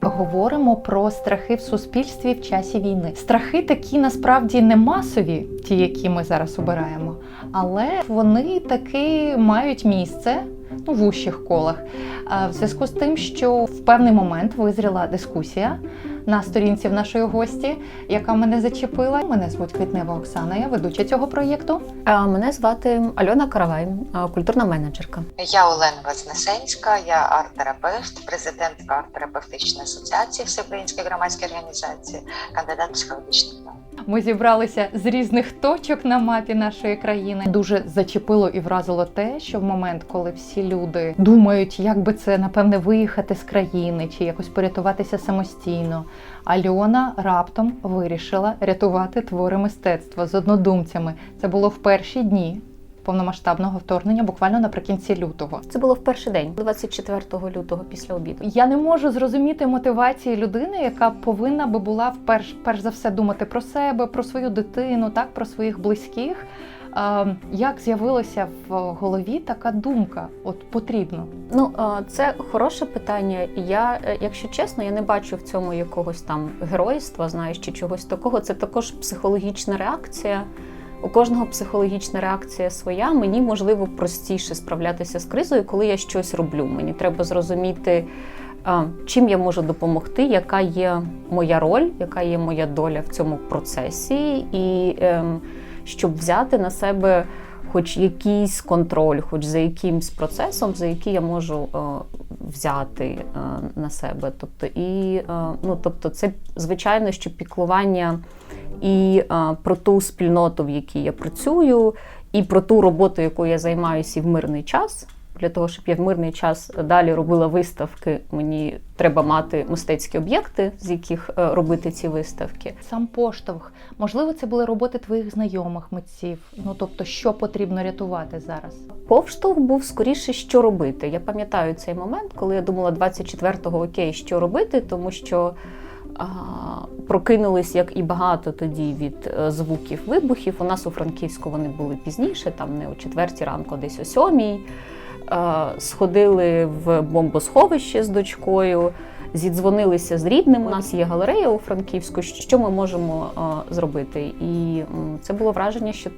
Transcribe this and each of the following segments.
Говоримо про страхи в суспільстві в часі війни. Страхи такі насправді не масові, ті, які ми зараз обираємо, але вони таки мають місце ну, в ущих колах. В зв'язку з тим, що в певний момент визріла дискусія на сторінці в нашої гості, яка мене зачепила. Мене звуть Квітнева Оксана, я ведуча цього проєкту. А Мене звати Альона Каравай, культурна менеджерка. Я Олена Вознесенська, я арт-терапевт, президентка арт-терапевтичної асоціації Всеукраїнської громадської організації, кандидат психологічних наук. Ми зібралися з різних точок на мапі нашої країни. Дуже зачепило і вразило те, що в момент, коли всі люди думають, як би це напевне виїхати з країни чи якось порятуватися самостійно. Альона раптом вирішила рятувати твори мистецтва з однодумцями. Це було в перші дні повномасштабного вторгнення, буквально наприкінці лютого. Це було в перший день, 24 лютого після обіду. Я не можу зрозуміти мотивації людини, яка повинна би була перш, перш за все думати про себе, про свою дитину, так про своїх близьких. Як з'явилася в голові така думка? От потрібно. Ну це хороше питання. Я, е, якщо чесно, я не бачу в цьому якогось там геройства, знаєш, чи чогось такого. Це також психологічна реакція. У кожного психологічна реакція своя. Мені можливо простіше справлятися з кризою, коли я щось роблю. Мені треба зрозуміти, чим я можу допомогти, яка є моя роль, яка є моя доля в цьому процесі, і ем, щоб взяти на себе хоч якийсь контроль, хоч за якимсь процесом, за який я можу е, взяти е, на себе. Тобто, і, е, ну, тобто, це звичайно, що піклування і е, про ту спільноту, в якій я працюю, і про ту роботу, якою я займаюся і в мирний час. Для того, щоб я в мирний час далі робила виставки, мені треба мати мистецькі об'єкти, з яких е, робити ці виставки. Сам поштовх, можливо, це були роботи твоїх знайомих митців. Ну тобто, що потрібно рятувати зараз? Повштовх був скоріше, що робити. Я пам'ятаю цей момент, коли я думала 24-го окей, що робити, тому що прокинулись, як і багато тоді від е, звуків вибухів. У нас у Франківську вони були пізніше, там не о четвертій ранку, десь о сьомій. Е, Сходили в бомбосховище з дочкою. Зідзвонилися з рідними. У нас є галерея у Франківську. Що ми можемо е, зробити? І це було враження, що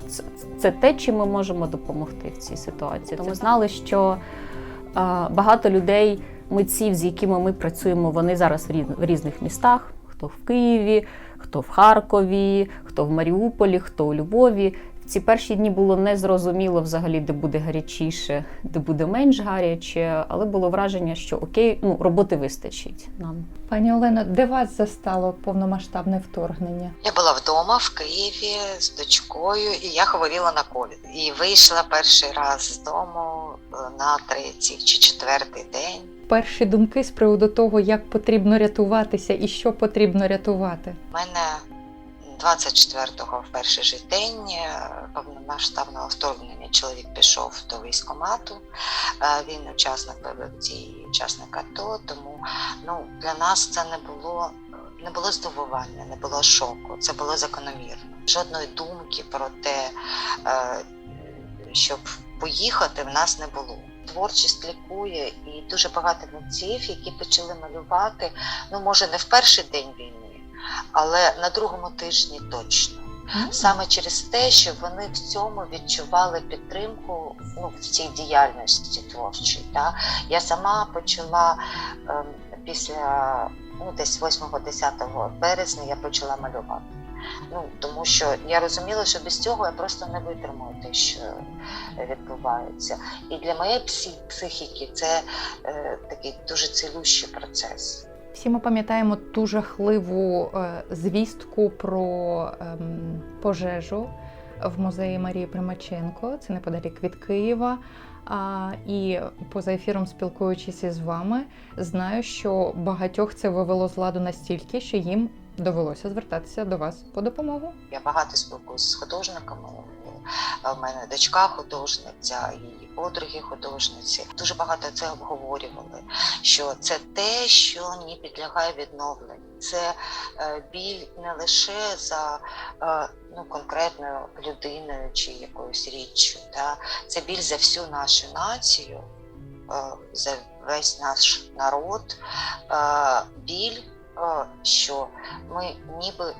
це, те, чим ми можемо допомогти в цій ситуації. Тому ми знали, що е, багато людей, митців, з якими ми працюємо, вони зараз в різних містах. Хто в Києві, хто в Харкові, хто в Маріуполі, хто у Львові. Ці перші дні було незрозуміло взагалі, де буде гарячіше, де буде менш гаряче, але було враження, що окей, ну роботи вистачить нам. Пані Олено, де вас застало повномасштабне вторгнення? Я була вдома в Києві з дочкою, і я хворіла на ковід. І вийшла перший раз з дому е, на третій чи четвертий день. Перші думки з приводу того, як потрібно рятуватися і що потрібно рятувати. У мене 24-го в перший же день е, повномасштабного вторгнення чоловік пішов до військкомату. Е, Він учасник бойових дій, учасник АТО, тому ну, для нас це не було. Не було здивування, не було шоку, це було закономірно. Жодної думки про те, е, щоб поїхати, в нас не було. Творчість лікує, і дуже багато митців, які почали малювати, ну може не в перший день війни, але на другому тижні точно. Саме через те, що вони в цьому відчували підтримку ну, в цій діяльності творчій. Та? Я сама почала ем, після ну, десь 8-10 березня я почала малювати. Ну, тому що я розуміла, що без цього я просто не витримаю те, що відбувається. І для моєї психіки це е, такий дуже цілющий процес. Всі ми пам'ятаємо ту жахливу е, звістку про ем, пожежу в музеї Марії Примаченко. Це неподалік від Києва. І поза ефіром, спілкуючись із вами, знаю, що багатьох це вивело з ладу настільки, що їм довелося звертатися до вас по допомогу. Я багато спілкуюся з художниками. У мене дочка художниця, і подруги художниці дуже багато це обговорювали. Що це те, що не підлягає відновленню. Це е, біль не лише за е, ну, конкретною людиною чи якоюсь річчю. Да? Це біль за всю нашу націю, е, за весь наш народ, біль, що ми ніби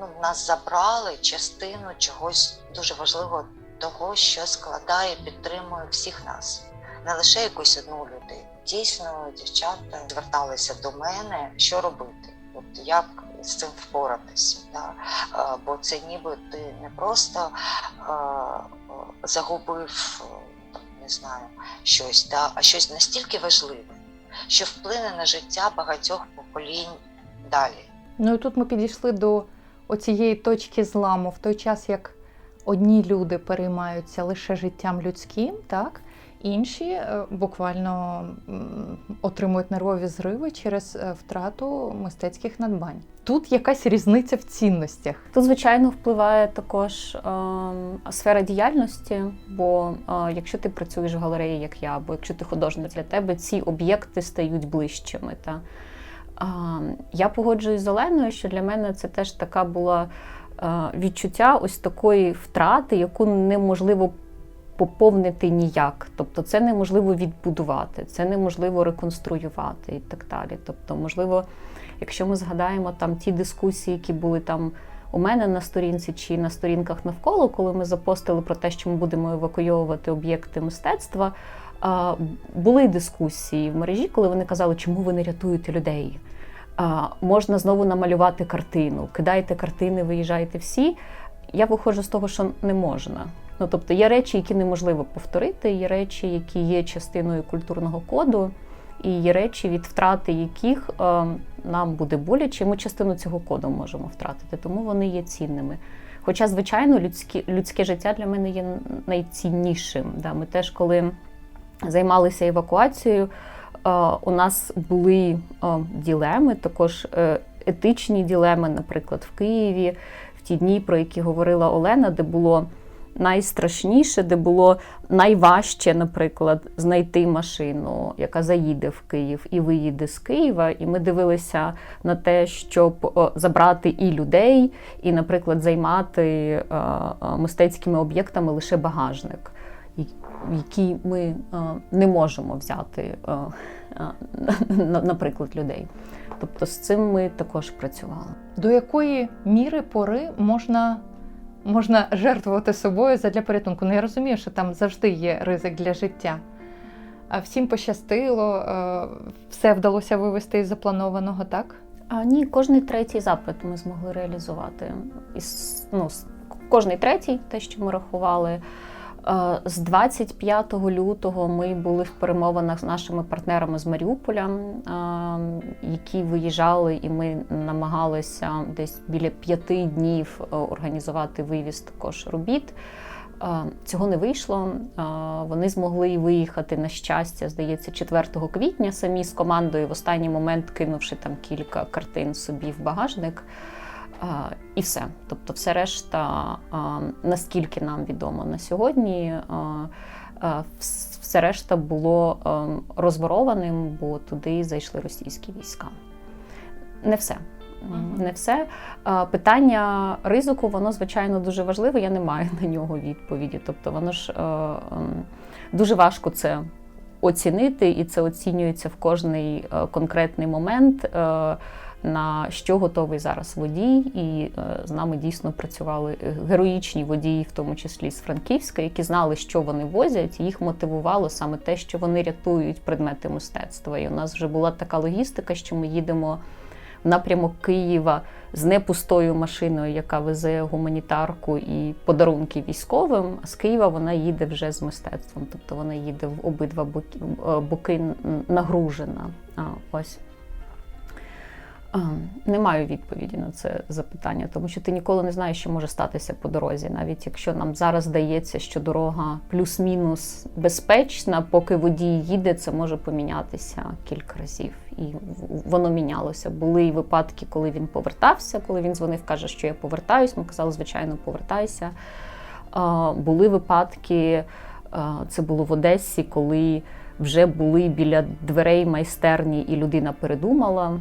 ну, нас забрали частину чогось дуже важливого, того, що складає, підтримує всіх нас, не лише якусь одну людину. Дійсно, дівчата зверталися до мене, що робити, от як з цим впоратися. Да? Е, Бо це ніби ти не просто е, загубив, е, не знаю, щось, да? а щось настільки важливе, що вплине на життя багатьох поколінь далі. Ну і тут ми підійшли до оцієї точки зламу в той час, як одні люди переймаються лише життям людським, так інші е, буквально отримують нервові зриви через е, втрату мистецьких надбань. Тут якась різниця в цінностях. Тут, звичайно, впливає також ем, сфера діяльності, бо е, якщо ти працюєш в галереї, як я, або якщо ти художник для тебе, ці об'єкти стають ближчими. Та? Ем, я погоджуюсь з Оленою, що для мене це теж така була е, відчуття ось такої втрати, яку неможливо поповнити ніяк. Тобто це неможливо відбудувати, це неможливо реконструювати і так далі. Тобто, можливо, якщо ми згадаємо там ті дискусії, які були там у мене на сторінці чи на сторінках навколо, коли ми запостили про те, що ми будемо евакуйовувати об'єкти мистецтва. Були дискусії в мережі, коли вони казали, чому ви не рятуєте людей. Можна знову намалювати картину, кидайте картини, виїжджайте всі. Я виходжу з того, що не можна. Ну, тобто є речі, які неможливо повторити, є речі, які є частиною культурного коду, і є речі, від втрати яких е, нам буде боляче, ми частину цього коду можемо втратити, тому вони є цінними. Хоча, звичайно, людські, людське життя для мене є найціннішим. Да. Ми теж, коли займалися евакуацією, у нас були е, ділеми, також е, етичні ділеми, наприклад, в Києві, в ті дні, про які говорила Олена, де було найстрашніше, де було найважче, наприклад, знайти машину, яка заїде в Київ і виїде з Києва. І ми дивилися на те, щоб забрати і людей, і, наприклад, займати е, е, мистецькими об'єктами лише багажник, і- який ми е, не можемо взяти, е, е, на- наприклад, людей. Тобто з цим ми також працювали. До якої міри пори можна, можна жертвувати собою задля порятунку? Ну я розумію, що там завжди є ризик для життя. А всім пощастило, все вдалося вивести із запланованого, так? А, ні, кожний третій запит ми змогли реалізувати. Із, ну, кожний третій, те, що ми рахували. Е, З 25 лютого ми були в перемовинах з нашими партнерами з Маріуполя, е, які виїжджали, і ми намагалися десь біля п'яти днів е, організувати вивіз також робіт. Е, Цього не вийшло. Вони змогли виїхати на щастя, здається, 4 квітня самі з командою в останній момент кинувши там кілька картин собі в багажник. І все. Тобто, все решта, наскільки нам відомо на сьогодні, вс- все решта було розворованим, бо туди зайшли російські війська. Не все. Не все. Питання ризику, воно звичайно дуже важливе. Я не маю на нього відповіді. Тобто, воно ж дуже важко це оцінити, і це оцінюється в кожний конкретний момент. На що готовий зараз водій, і е, з нами дійсно працювали е, героїчні водії, в тому числі з Франківська, які знали, що вони возять, їх мотивувало саме те, що вони рятують предмети мистецтва. І у нас вже була така логістика, що ми їдемо в напрямок Києва з непустою машиною, яка везе гуманітарку і подарунки військовим. А з Києва вона їде вже з мистецтвом, тобто вона їде в обидва боки, е, боки нагружена. А, ось. А, Не маю відповіді на це запитання, тому що ти ніколи не знаєш, що може статися по дорозі. Навіть якщо нам зараз здається, що дорога плюс-мінус безпечна, поки водій їде, це може помінятися кілька разів. І воно мінялося. Були й випадки, коли він повертався, коли він дзвонив, каже, що я повертаюсь. Ми казали, звичайно, повертайся. Були випадки, це було в Одесі, коли вже були біля дверей майстерні, і людина передумала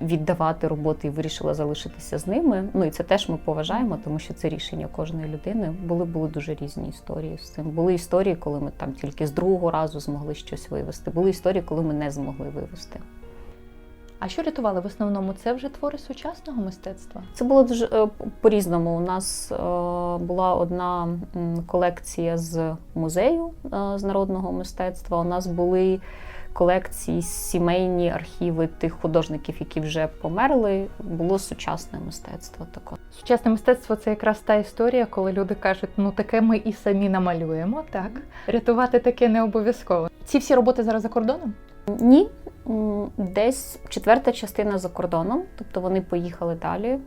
віддавати роботи і вирішила залишитися з ними. Ну і це теж ми поважаємо, тому що це рішення кожної людини. Були були дуже різні історії з цим. Були історії, коли ми там тільки з другого разу змогли щось вивести. Були історії, коли ми не змогли вивести. А що рятували в основному? Це вже твори сучасного мистецтва? Це було дуже е, по-різному. У нас е, була одна колекція з музею е, з народного мистецтва. У нас були колекції сімейні архіви тих художників, які вже померли. Було сучасне мистецтво також. Сучасне мистецтво це якраз та історія, коли люди кажуть, ну таке ми і самі намалюємо. Так рятувати таке не обов'язково. Ці всі роботи зараз за кордоном. Ні, десь четверта частина за кордоном, тобто вони поїхали далі.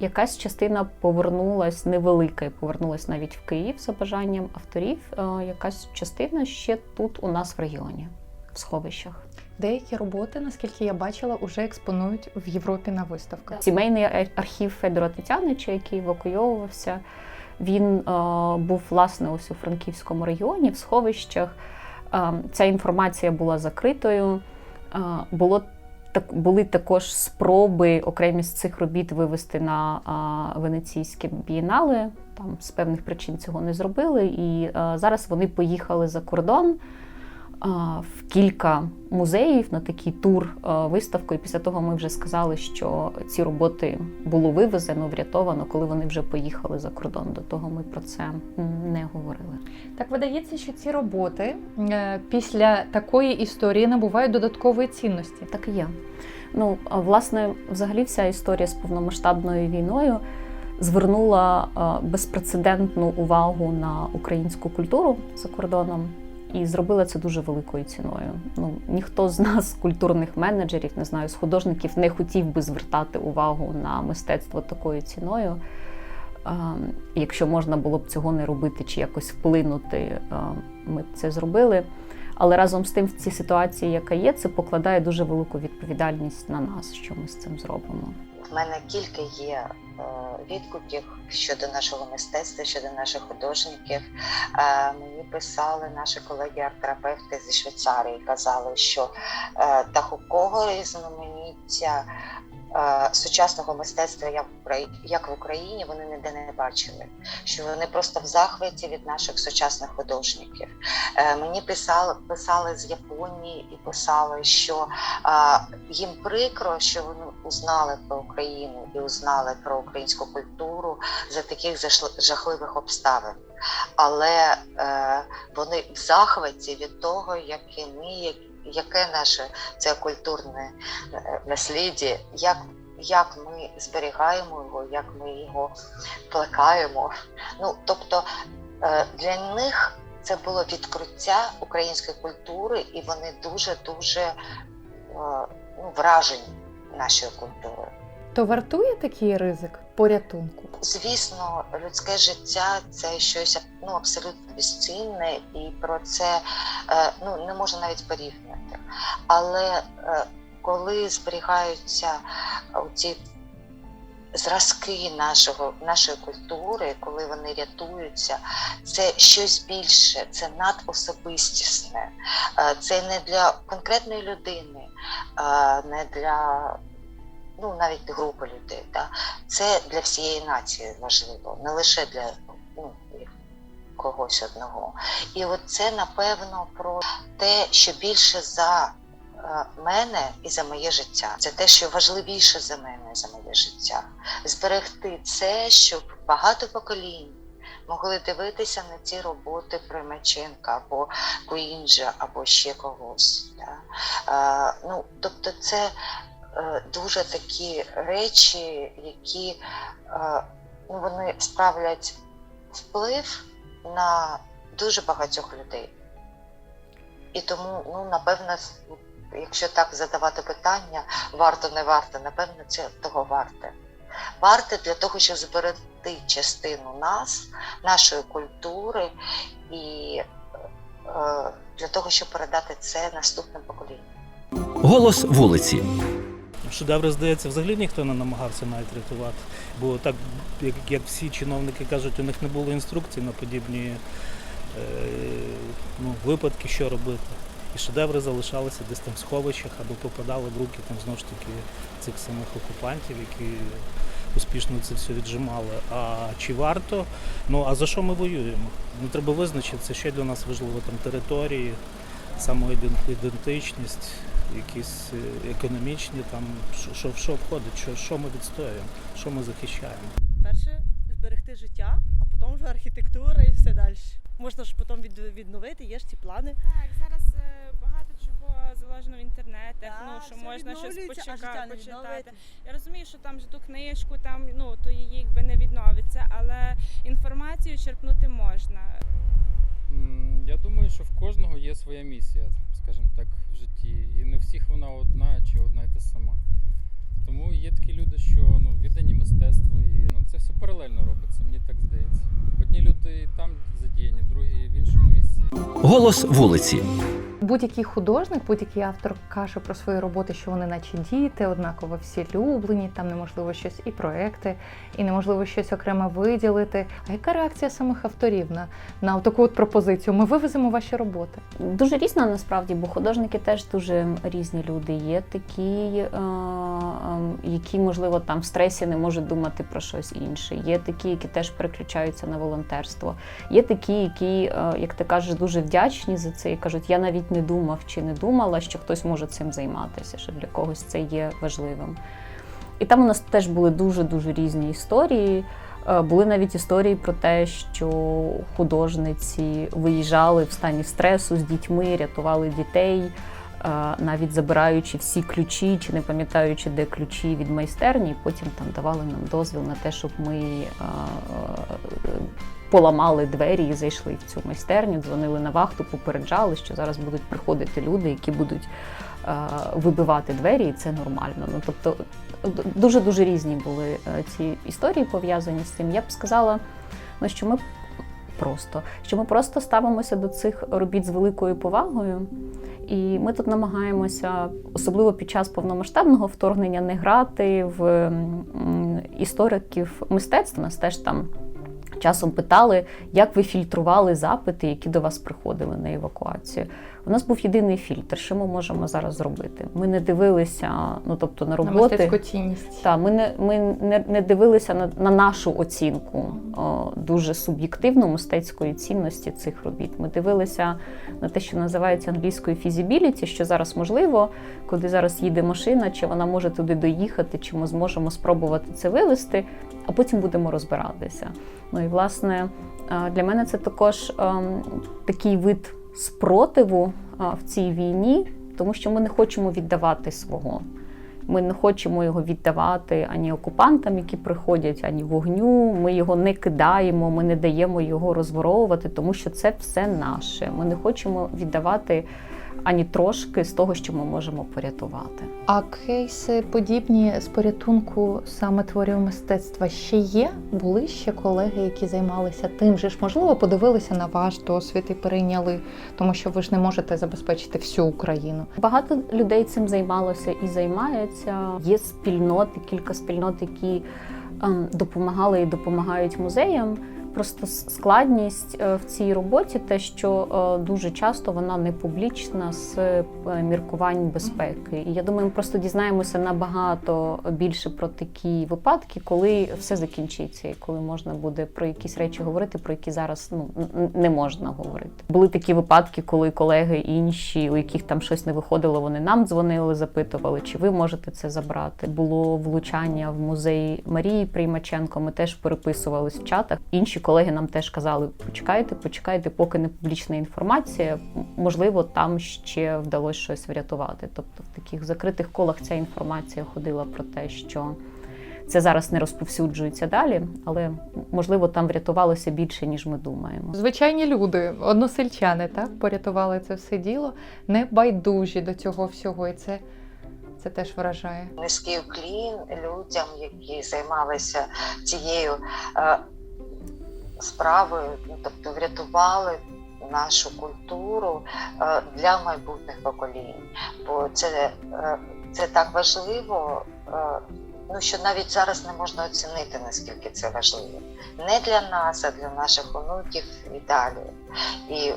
Якась частина повернулась невелика і повернулась навіть в Київ за бажанням авторів. Якась частина ще тут у нас в регіоні, в сховищах. Деякі роботи, наскільки я бачила, вже експонують в Європі на виставках. Сімейний архів Федора Тетянича, який евакуйовувався, він е, був власне ось у Франківському районі, в сховищах. Е, ця інформація була закритою. Е, було так були також спроби окремі з цих робіт вивести на а, венеційське бієнале. Там з певних причин цього не зробили. І а, зараз вони поїхали за кордон в кілька музеїв на такий тур виставку. І після того ми вже сказали, що ці роботи було вивезено, врятовано, коли вони вже поїхали за кордон. До того ми про це не говорили. Так видається, що ці роботи е, після такої історії набувають додаткової цінності. Так і є. Ну, власне, взагалі, вся історія з повномасштабною війною звернула безпрецедентну увагу на українську культуру за кордоном. І зробила це дуже великою ціною. Ну ніхто з нас, культурних менеджерів, не знаю, з художників, не хотів би звертати увагу на мистецтво такою ціною. Якщо можна було б цього не робити чи якось вплинути, ми б це зробили. Але разом з тим, в цій ситуації, яка є, це покладає дуже велику відповідальність на нас, що ми з цим зробимо. В мене кілька є е, відгуків щодо нашого мистецтва, щодо наших художників. Е, Мені писали наші колеги арт-терапевти зі Швейцарії, казали, що е, такого різноманіття е, сучасного мистецтва, як в Україні, вони ніде не бачили. Що вони просто в захваті від наших сучасних художників. Мені писали, писали з Японії і писали, що їм прикро, що вони узнали про Україну і узнали про українську культуру за таких жахливих обставин. Але е, вони в захваті від того, які ми, яке наше це культурне е, насліддя, як, як ми зберігаємо його, як ми його плекаємо. Ну, тобто е, для них це було відкриття української культури, і вони дуже дуже ну, вражені нашою культури. То вартує такий ризик порятунку? Звісно, людське життя це щось ну, абсолютно безцінне, і про це е, ну, не можна навіть порівняти. Але е, коли зберігаються ці зразки нашого, нашої культури, коли вони рятуються, це щось більше, це надособистісне, Е, це не для конкретної людини, е, не для ну, навіть групи людей. Да? Це для всієї нації важливо, не лише для ну, когось одного. І от це напевно про те, що більше за мене і за моє життя. Це те, що важливіше за мене за моє життя. Зберегти це, щоб багато поколінь. Могли дивитися на ці роботи Примаченка або Куінджа, або ще когось. Да? Е, ну, тобто, це е, дуже такі речі, які е, ну, вони справлять вплив на дуже багатьох людей. І тому, ну, напевно, якщо так задавати питання, варто не варто, напевно, це того варте. Варте для того, щоб зберегти частину нас, нашої культури, і е, для того, щоб передати це наступним поколінням. Голос вулиці. Шедеври, здається, взагалі ніхто не намагався навіть рятувати. Бо так, як, як всі чиновники кажуть, у них не було інструкцій на подібні е, ну, випадки, що робити. І шедеври залишалися десь там в сховищах або попадали в руки там, знову ж таки цих самих окупантів, які успішно це все віджимали. А чи варто? Ну а за що ми воюємо? Ну треба визначитися, що для нас важливо там території, самоідентичність, якісь е, економічні, там що, що, що входить, що, що ми відстоюємо, що ми захищаємо. Перше зберегти життя, а потім вже архітектура і все далі. Можна ж потім від, відновити, є ж ці плани. Так, зараз заложено в інтернетах, Так, ну що все можна щось відновлюється, а почека- життя не почитати. Я розумію, що там ж ту книжку, там ну то її якби не відновиться, але інформацію черпнути можна. М, Я думаю, що в кожного є своя місія, скажімо так, в житті. І не у всіх вона одна чи одна й та сама. Тому є такі люди, що ну, віддані мистецтву, і ну, це все паралельно робиться, мені так здається. Одні люди там задіяні, другі в іншому місці. Голос вулиці. Будь-який художник, будь-який автор каже про свої роботи, що вони наче діти, однаково всі люблені, там неможливо щось і проекти, і неможливо щось окремо виділити. А яка реакція самих авторів на, на таку от пропозицію? Ми вивеземо ваші роботи. Дуже різно насправді, бо художники теж дуже різні люди. Є такі, е, е, які, можливо, там в стресі не можуть думати про щось інше. Є такі, які теж переключаються на волонтерство. Є такі, які, е, як ти кажеш, дуже вдячні за це і кажуть, я навіть не думав чи не думала, що хтось може цим займатися, що для когось це є важливим. І там у нас теж були дуже-дуже різні історії. Е, Були навіть історії про те, що художниці виїжджали в стані стресу з дітьми, рятували дітей, навіть забираючи всі ключі чи не пам'ятаючи, де ключі від майстерні, потім там давали нам дозвіл на те, щоб ми е, е, поламали двері і зайшли в цю майстерню, дзвонили на вахту, попереджали, що зараз будуть приходити люди, які будуть е, вибивати двері, і це нормально. Ну тобто дуже дуже різні були е, ці історії пов'язані з цим. Я б сказала, ну, що ми просто, що ми просто ставимося до цих робіт з великою повагою. І ми тут намагаємося, особливо під час повномасштабного вторгнення, не грати в істориків мистецтва. Нас теж там часом питали, як ви фільтрували запити, які до вас приходили на евакуацію. У нас був єдиний фільтр, що ми можемо зараз зробити. Ми не дивилися, ну тобто на На роботи. мистецьку цінність. Так, ми не ми не, не дивилися на, на нашу оцінку о, дуже суб'єктивну мистецької цінності цих робіт. Ми дивилися на те, що називається англійською feasibility, що зараз можливо, коли зараз їде машина, чи вона може туди доїхати, чи ми зможемо спробувати це вивести, а потім будемо розбиратися. Ну і власне для мене це також ем, такий вид спротиву в цій війні, тому що ми не хочемо віддавати свого. Ми не хочемо його віддавати ані окупантам, які приходять, ані вогню. Ми його не кидаємо, ми не даємо його розворовувати, тому що це все наше. Ми не хочемо віддавати ані трошки з того, що ми можемо порятувати. А кейси подібні з порятунку саме творів мистецтва ще є? Були ще колеги, які займалися тим же ж, можливо, подивилися на ваш досвід і перейняли, тому що ви ж не можете забезпечити всю Україну. Багато людей цим займалося і займається. Є спільноти, кілька спільнот, які ем, допомагали і допомагають музеям. Просто складність е, в цій роботі, те, що е, дуже часто вона не публічна з е, міркувань безпеки. І я думаю, ми просто дізнаємося набагато більше про такі випадки, коли все закінчиться, і коли можна буде про якісь речі говорити, про які зараз ну не можна говорити. Були такі випадки, коли колеги інші, у яких там щось не виходило, вони нам дзвонили, запитували, чи ви можете це забрати. Було влучання в музей Марії Приймаченко. Ми теж переписувались в чатах. Інші колеги нам теж казали: почекайте, почекайте, поки не публічна інформація. Можливо, там ще вдалося щось врятувати. Тобто, в таких закритих колах ця інформація ходила про те, що. Це зараз не розповсюджується далі, але можливо там врятувалося більше, ніж ми думаємо. Звичайні люди, односельчани, так порятували це все діло, не байдужі до цього всього, і це, це теж вражає. Низький уклін людям, які займалися цією справою, ну, тобто врятували нашу культуру е, для майбутніх поколінь. Бо це е, це так важливо, е, ну що навіть зараз не можна оцінити, наскільки це важливо. Не для нас, а для наших онуків і далі. І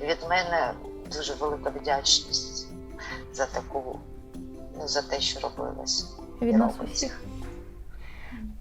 від мене дуже велика вдячність за таку, ну за те, що робилось. Від нас усіх.